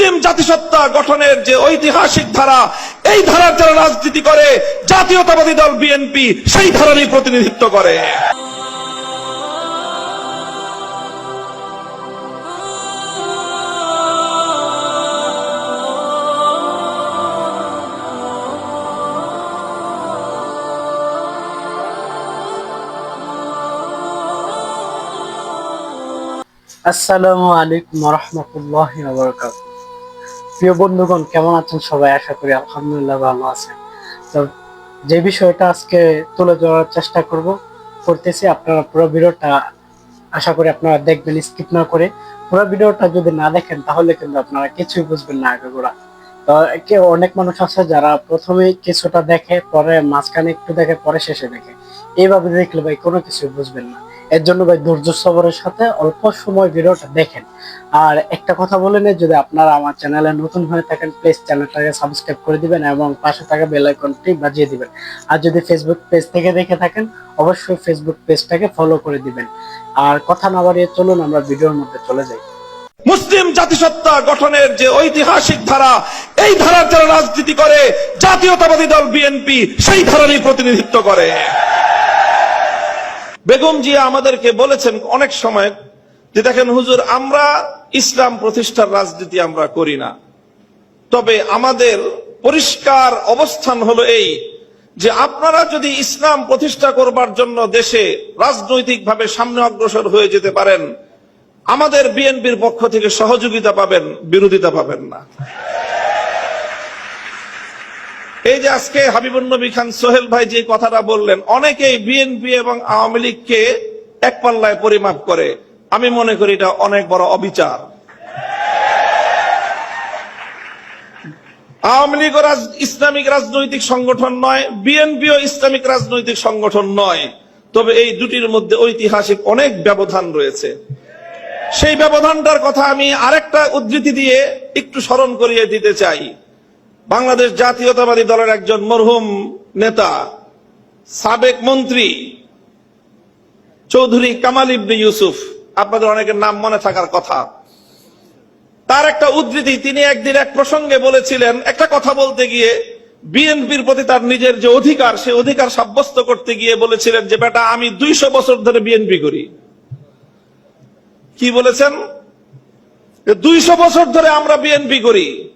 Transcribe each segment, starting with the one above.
মুসলিম জাতিসত্তা গঠনের যে ঐতিহাসিক ধারা, এই ধারার যারা রাজনীতি করে, জাতীয়তাবাদী দল বিএনপি সেই ধারারই প্রতিনিধিত্ব করে। আসসালামু আলাইকুম রহমতুল্লাহ প্রিয় বন্ধুগণ, কেমন আছেন সবাই? আশা করি আলহামদুলিল্লাহ ভালো আছেন। তো যে বিষয়টা আজকে তুলে ধরার চেষ্টা করব, করতেছি আপনারা পুরো ভিডিওটা আশা করি আপনারা দেখবেন স্কিপ না করে পুরো ভিডিওটা যদি না দেখেন, তাহলে কিন্তু আপনারা কিছুই বুঝবেন না আগে গোড়া। তো কে অনেক মানুষ আছে যারা প্রথমে কিছুটা দেখে, পরে মাঝখানে একটু দেখে, পরে শেষে দেখে। এইভাবে দেখলে ভাই কোনো কিছু বুঝবেন না। এর জন্য ভাই ধৈর্য সবরের সাথে অল্প সময় ভিডিওটা দেখেন। আর একটা কথা বলে নেই, যদি আপনারা আমার চ্যানেলে নতুন হয়ে থাকেন প্লিজ চ্যানেলটাকে সাবস্ক্রাইব করে দিবেন এবং পাশে থাকা বেল আইকনটি বাজিয়ে দিবেন। আর যদি ফেসবুক পেজ থেকে দেখে থাকেন, অবশ্যই ফেসবুক পেজটাকে ফলো করে দিবেন। আর কথা না বাড়িয়ে চলুন, আমরা ভিডিওর মধ্যে চলে যাই। মুসলিম জাতিসত্তা গঠনের যে ঐতিহাসিক ধারা, এই ধারার যারা রাজনীতি করে, জাতীয়তাবাদী দল বিএনপি সেই ধারারই প্রতিনিধিত্ব করে। বেগম জিয়া আমাদেরকে বলেছেন অনেক সময় যে দেখেন, হুজুর, আমরা ইসলাম প্রতিষ্ঠার রাজনীতি আমরা করি না। তবে আমাদের পরিষ্কার অবস্থান হলো এই যে আপনারা যদি ইসলাম প্রতিষ্ঠা করবার জন্য দেশে রাজনৈতিকভাবে সামনে অগ্রসর হয়ে যেতে পারেন, আমাদের বিএনপির পক্ষ থেকে সহযোগিতা পাবেন, বিরোধিতা পাবেন না। এই যে আজকে হাবিবুল নবী খান সোহেল ভাই যে কথাটা বললেন, অনেকেই বিএনপি এবং আওয়ামী লীগকে এক পাল্লায় পরিমাপ করে। আমি মনে করি এটা অনেক বড় অবিচার। আওয়ামী রাজ- ইসলামিক রাজনৈতিক সংগঠন নয় বিএনপিও ইসলামিক রাজনৈতিক সংগঠন নয়। তবে এই দুটির মধ্যে ঐতিহাসিক অনেক ব্যবধান রয়েছে। সেই ব্যবধানটার কথা আমি আরেকটা উদ্ধৃতি দিয়ে একটু স্মরণ করিয়ে দিতে চাই। বাংলাদেশ জাতীয়তাবাদী দলের একজন মরহুম নেতা, সাবেক মন্ত্রী চৌধুরী কামাল ইবনে ইউসুফ, আপনাদের অনেকের নাম মনে থাকার কথা। তার একটা উদ্ধৃতি, তিনি একদিন এক প্রসঙ্গে বলেছিলেন, একটা কথা বলতে গিয়ে বিএনপির প্রতি তার নিজের যে অধিকার, সে অধিকার সাব্যস্ত করতে গিয়ে বলেছিলেন যে, বেটা, আমি দুইশো বছর ধরে বিএনপি করি। কি বলেছেন? দুইশো বছর ধরে আমরা বিএনপি করি।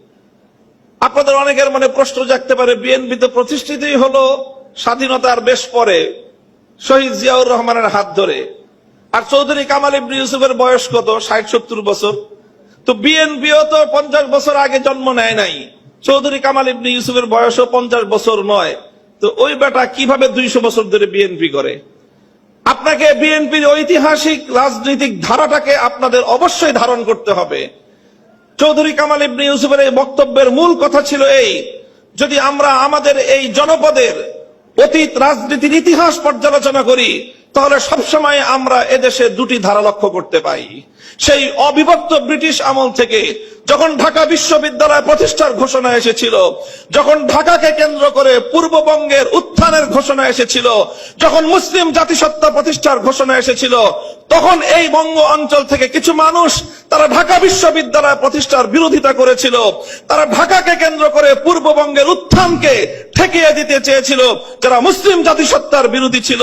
আপনাদের অনেকের মনে প্রশ্ন জাগতে পারে বিএনপি তো প্রতিষ্ঠিতই হলো স্বাধীনতার বেশ পরে শহীদ জিয়াউর রহমানের হাত ধরে। আর চৌধুরী কামাল ইবনে ইউসুফের বয়স কত? ষাট, সত্তর বছর। তো বিএনপিও তো পঞ্চাশ বছর আগে জন্ম নেয় নাই। চৌধুরী কামাল ইবনে ইউসুফের বয়সও পঞ্চাশ বছর নয়। তো ওই বেটা কীভাবে দুইশো বছর ধরে বিএনপি করে? আপনাকে বিএনপির ঐতিহাসিক, রাজনৈতিক ধারাটাকে আপনাদের অবশ্যই ধারণ করতে হবে। চৌধুরী কামাল ইবনে ইউসুফের এই বক্তব্যের মূল কথা ছিল এই, যদি আমরা আমাদের এই জনপদের অতীত রাজনীতির ইতিহাস পর্যালোচনা করি তাহলে সবসময় আমরা এদেশে দুটি ধারা লক্ষ্য করতে পাই। সেই অবিভক্ত ব্রিটিশ আমল থেকে যখন ঢাকা বিশ্ববিদ্যালয় প্রতিষ্ঠার ঘোষণা এসেছিল, যখন ঢাকাকে কেন্দ্র করে পূর্ববঙ্গের উত্থানের ঘোষণা এসেছিল, যখন মুসলিম জাতিসত্তা প্রতিষ্ঠার ঘোষণা এসেছিল, তখন এই বঙ্গ অঞ্চল থেকে কিছু মানুষ তারা ঢাকা বিশ্ববিদ্যালয় প্রতিষ্ঠার বিরোধিতা করেছিল। তারা ঢাকাকে কেন্দ্র করে পূর্ববঙ্গের উত্থানকে ঠেকিয়ে দিতে চেয়েছিল, যারা মুসলিম জাতিসত্তার বিরোধী ছিল।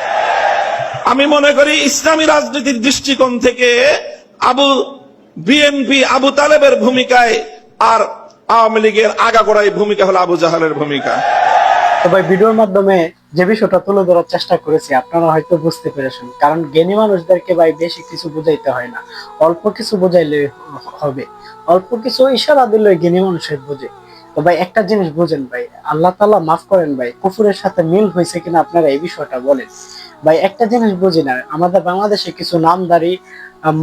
আমি মনে করি ইসলামী রাজনীতির দৃষ্টিকোণ থেকে আবু বিএনপি আবু তালেবের ভূমিকায় আর আওয়ামী লীগের আগাগোড়াই ভূমিকা হলো আবু জাহালের ভূমিকা। তো ভাই, ভিডিওর মাধ্যমে যে বিষয়টা তুলে ধরার চেষ্টা করেছি, আপনারা হয়তো বুঝতে পেরেছেন। কারণ জ্ঞানী মানুষদেরকে ভাই বেশি কিছু বুঝাইতে হয় না। অল্প কিছু বুঝাইলে হবে। অল্প কিছু ইশারা দিলে জ্ঞানী মানুষের বুঝে। তো ভাই, একটা জিনিস বুঝেন ভাই, আল্লাহ তাআলা মাফ করেন ভাই, কুফুরের সাথে মিল হয়েছে কিনা আপনারা এই বিষয়টা বলেন। ভাই, একটা জিনিস বুঝি না, আমাদের বাংলাদেশে কিছু নামদারি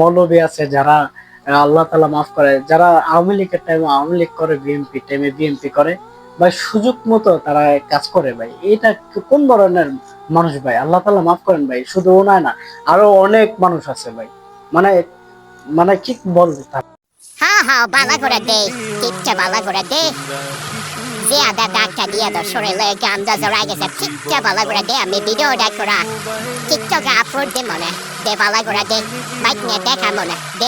মৌলবী আছে যারা আল্লাহ তাআলা মাফ করে, যারা আওয়ামী লীগের টাইমে আওয়ামী লীগ করে বিএনপি টাইমে বিএনপি করে, ভাই, সুযোগ মতো তারা কাজ করে ভাই। এটা কোন ধরনের মানুষ ভাই? আল্লাহ তালা মাফ করেন ভাই, শুধু ওনায় না, আরও অনেক মানুষ আছে ভাই। মানে মানে কি বলব হ্যাঁ হ্যাঁ বালা করে দে টিপটা বালা করে দে। ডাকটা দিয়ে তো শরীরে গান্দা জড়াই গেছে টিপটা বালা করে দে আমি ভিডিও ডাক করা টিকটকে আপলোড দে মনে দে বালা করে দে বাইক নিয়ে দেখা মনে দে